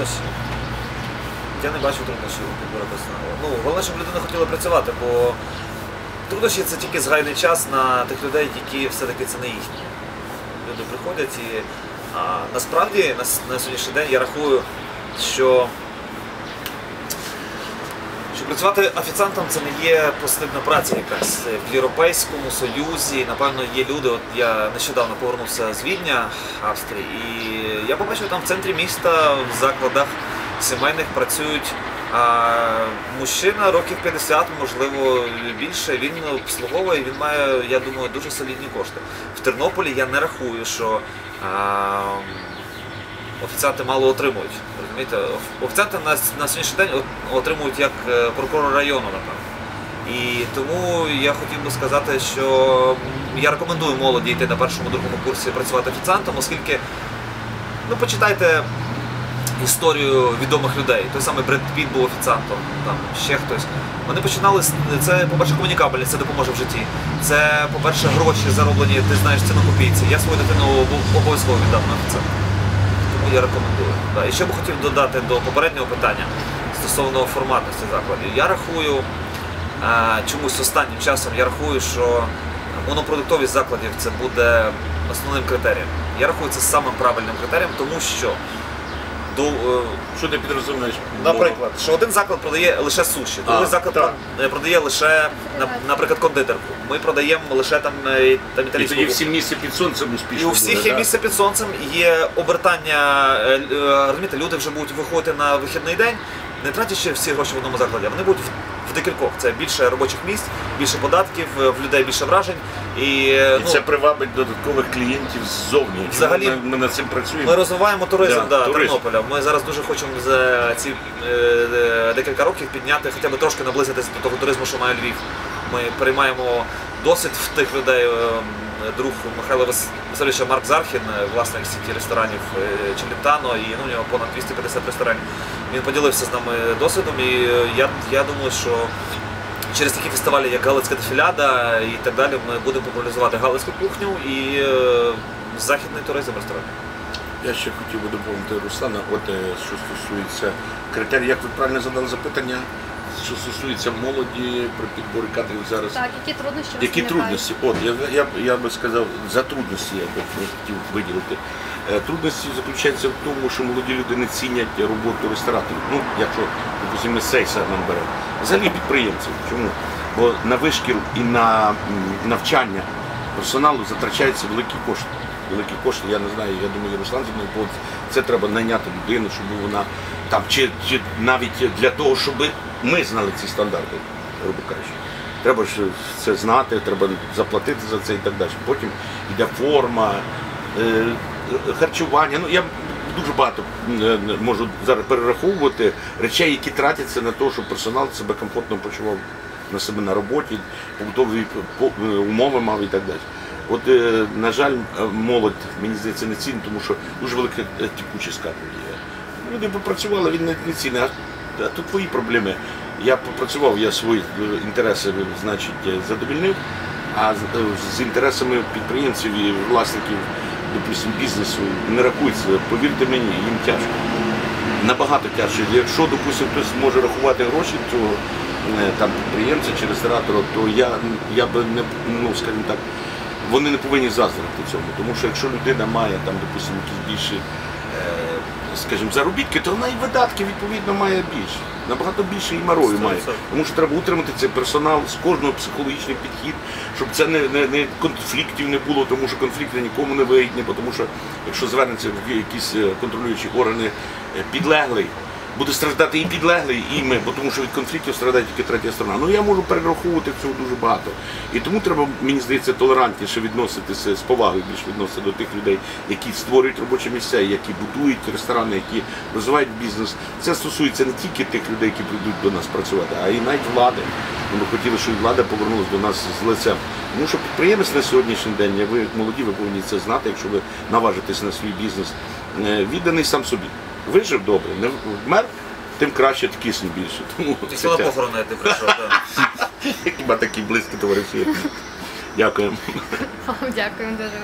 труднощі. Я не бачу труднощів у персоналу. Ну, головне, щоб людина хотіла працювати, бо труднощі це тільки згайний час на тих людей, які все-таки це не їхні. Люди приходять і а, насправді на, на сьогоднішній день я рахую, що працювати офіціантом це не є постидна праця якась. В Європейському Союзі, напевно, є люди. От я нещодавно повернувся з Відня, Австрії, і я побачив там в центрі міста в закладах сімейних працюють а, мужчина років 50, можливо, більше. Він обслуговує, він має, я думаю, дуже солідні кошти. В Тернополі я не рахую, що. А, офіціанти мало отримують. Розумієте? Офіціанти на, на сьогоднішній день отримують як е, прокурор району, напевно. І тому я хотів би сказати, що я рекомендую молоді йти на першому другому курсі працювати офіціантом, оскільки ну почитайте історію відомих людей. Той самий Бред Піт був офіціантом, там ще хтось. Вони починали це, по-перше, комунікабельність, це допоможе в житті. Це, по-перше, гроші зароблені, ти знаєш ціну копійці. Я свою дитину обов- обов'язково віддам на офіцер. Тому я рекомендую. Да. І ще б хотів додати до попереднього питання стосовно форматності закладів. Я рахую, е, чомусь останнім часом я рахую, що монопродуктовість закладів це буде основним критерієм. Я рахую це самим правильним критерієм, тому що до, е, Що ти підрозумієш? Наприклад, що один заклад продає лише суші, другий заклад так. е, продає лише, на- наприклад, кондитерку. Ми продаємо лише там, е, там І тоді всі місця під сонцем успішно І у всіх буде, є місце під сонцем, є обертання. Розумієте, люди вже будуть виходити на вихідний день, не тратячи всі гроші в одному закладі, вони будуть в, декількох. Це більше робочих місць, більше податків, е, в людей більше вражень. І, І ну, це привабить додаткових клієнтів ззовні. Взагалі, ми, ми над цим працюємо. Ми розвиваємо туризм Да, да, туризм. Тернополя. Ми зараз дуже хочемо за ці е, е, декілька років підняти, хоча б трошки наблизитися до того туризму, що має Львів. Ми приймаємо досвід в тих людей. е, Друг Михайла Васильовича Марк Зархін, е, власник сіті ресторанів е, Челентано, і ну, у нього понад 250 ресторанів. Він поділився з нами досвідом, і е, я, я думаю, що через такі фестивалі, як Галицька дефіляда і так далі, ми будемо популяризувати галицьку кухню і е, західний туризм ресторанів. Я ще хотів би доповнити Руслана, от е, що стосується критерій, як ви правильно задали запитання, що стосується молоді при підборі кадрів зараз. Так, які труднощі Які трудності? От я, я, я би сказав, за трудності я би хотів виділити. Е, Трудності заключаються в тому, що молоді люди не цінять роботу рестораторів. Ну, якщо допустимо, ми цей сегмент беремо. Взагалі підприємців. Чому? Бо на вишкіл і на навчання персоналу затрачаються великі кошти. Великі кошти, я не знаю, я думаю, Руслан зі мною погодиться. Це треба найняти людину, щоб вона там, чи, чи навіть для того, щоб ми знали ці стандарти, грубо кажучи. Треба ж це знати, треба заплатити за це і так далі. Потім йде форма, е, харчування. Ну, я дуже багато е, можу зараз перераховувати речей, які тратяться на те, щоб персонал себе комфортно почував на себе на роботі, побутові е, умови мав і так далі. От, е, на жаль, е, молодь, мені здається, не цінить, тому що дуже велика е, текучість кадрів є. Люди попрацювали, він не, цінить. А, тут твої проблеми. Я попрацював, я свої інтереси значить, задовільнив, а з, інтересами підприємців і власників, допустим, бізнесу не рахується. Повірте мені, їм тяжко. Набагато тяжче. Якщо, допустим, хтось може рахувати гроші цього там підприємця чи ресторатора, то я, я би не ну, скажімо так, вони не повинні заздрити цьому. Тому що якщо людина має там, допустим, якісь більші, е, скажімо, заробітки, то вона і видатки відповідно має більше. Набагато більше і марою має. Тому що треба утримати цей персонал з кожного психологічний підхід, щоб це не, не, не конфліктів не було, тому що конфлікти нікому не вигідні, тому що якщо звернеться в якісь е, контролюючі органи е, підлеглий, буде страждати і підлеглий, і ми, бо тому що від конфліктів страждає тільки третя сторона. Ну я можу перераховувати цього дуже багато. І тому треба, мені здається, толерантніше відноситися з повагою більш відноситися до тих людей, які створюють робочі місця, які будують ресторани, які розвивають бізнес. Це стосується не тільки тих людей, які прийдуть до нас працювати, а й навіть влади. Ми б хотіли, щоб влада повернулася до нас з лицем. Тому що підприємець на сьогоднішній день, ви молоді, ви повинні це знати, якщо ви наважитесь на свій бізнес, е, відданий сам собі. Вижив добре, не вмер, тим краще тісні більше. Тому Тільки на похорони ти прийшов. так. хіба такі близькі товариші. Дякуємо. Дякуємо. Дякую дуже.